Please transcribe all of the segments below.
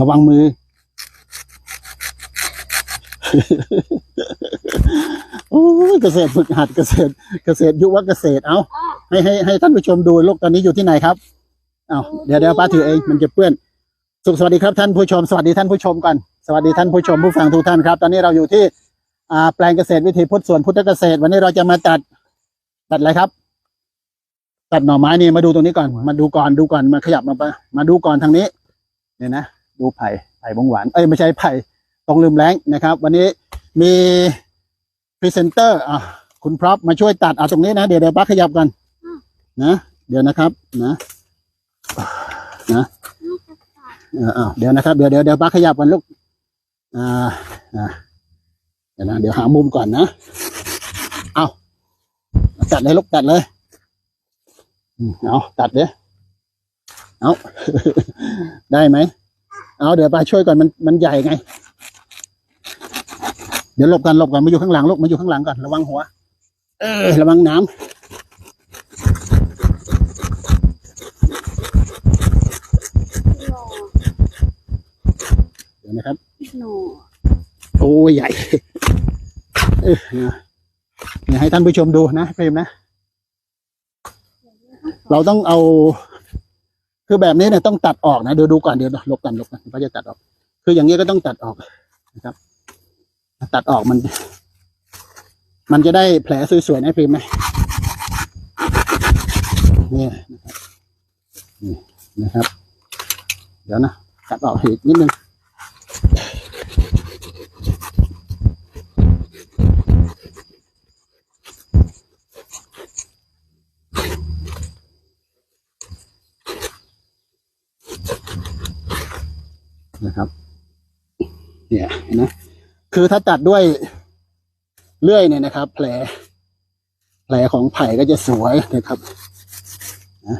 ระวังมือ โอ้เกษตรฝึกหัดเกษตร เกษตรยุวเกษตร เอาให้ให้ให้ท่านผู้ชมดูลูกตอนนี้อยู่ที่ไหนครับ เอาเดี๋ยวเดี๋ยวป้าถือเองมันจะเปื้อน สุขสวัสดีครับท่านผู้ชม สวัสดีท่านผู้ชมก่อน สวัสดีท่านผู้ชมผู้ฟังทุกท่านครับ ตอนนี้เราอยู่ที่อ่าแปลงเกษตรวิถีพุทธสวนพุทธเกษตร วันนี้เราจะมาตัด ตัดอะไรครับ ตัดหน่อไม้นี่มาดูตรงนี้ก่อน มาดูก่อนดูก่อนมาขยับมาปะมาดูก่อนทางนี้ เนี่ยนะ ดูไผ่ไผ่บงหวานเอ้ยไม่ใช่ไผ่ตรงลืมแรงนะครับ วันนี้มีพรีเซนเตอร์อะคุณพร็อพมาช่วยตัดเอาตรงนี้นะ เดี๋ยวเดี๋ยวป้าขยับกันนะเดี๋ยวนะครับนะนะเออเอาเดี๋ยวนะครับเดี๋ยวเดี๋ยวเดี๋ยวป้าขยับกันลูกอ่าอ่าเดี๋ยวนะเดี๋ยวหามุมก่อนนะเอาตัดเลยลูกตัดเลยอืมเอาตัดเดี๋ยวเอาได้ไหม เอาเดี๋ยวป้าช่วยก่อนมันมันใหญ่ไง เดี๋ยวหลบกันหลบกันมาอยู่ข้างหลังลูกมาอยู่ข้างหลังก่อนระวังหัว เออ ระวังน้ำเดี๋ยวนะครับหนูโอ้ยใหญ่เออเนี่ยเนี่ยให้ท่านผู้ชมดูนะเฟรมนะ เราต้องเอา คือแบบนี้เนี่ยต้องตัดออกนะเดี๋ยวดูก่อนเดี๋ยวลบกันลบกันก็จะตัดออก คืออย่างนี้ก็ต้องตัดออกนะครับ ตัดออกมัน มันจะได้แผลสวยๆนะเฟรมนะเนี่ยนะครับนี่นะครับ เดี๋ยวนะตัดออกอีกนิดนึง นะครับ เนี่ยนไหมคือถ้าตัดด้วยเลื่อยเนี่ยนะครับ แผล แผลของไผ่ก็จะสวยนะครับนะ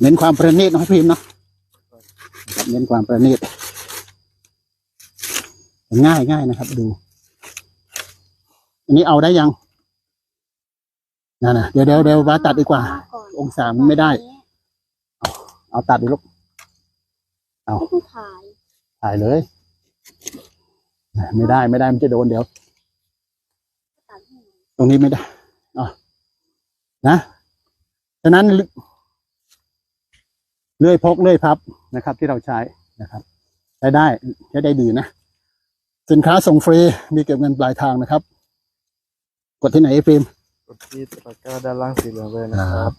เน้นความประณีตนะพิมพ์เนาะเน้นความประณีตง่ายง่ายนะครับ ดู อันนี้เอาได้ยังนั่นนะเดี๋ยวเดี๋ยวเดี๋ยวว่าตัดดีกว่า องศาไม่ได้ เอาตัดดิลูก เอาไม่ต้องถ่าย ถ่ายเลย ไม่ได้ไม่ได้มันจะโดนเดี๋ยวตัดให้หน่อยตรงนี้ไม่ได้อะนะ ฉะนั้น เลื่อยพกเลื่อยพับนะครับ ที่เราใช้นะครับใช้ได้ใช้ได้ดีนะ สินค้าส่งฟรี มีเก็บเงินปลายทางนะครับ กดที่ไหนฟิล์มกดที่ตะกร้าด้านล่างสีเหลืองเลยนะครับ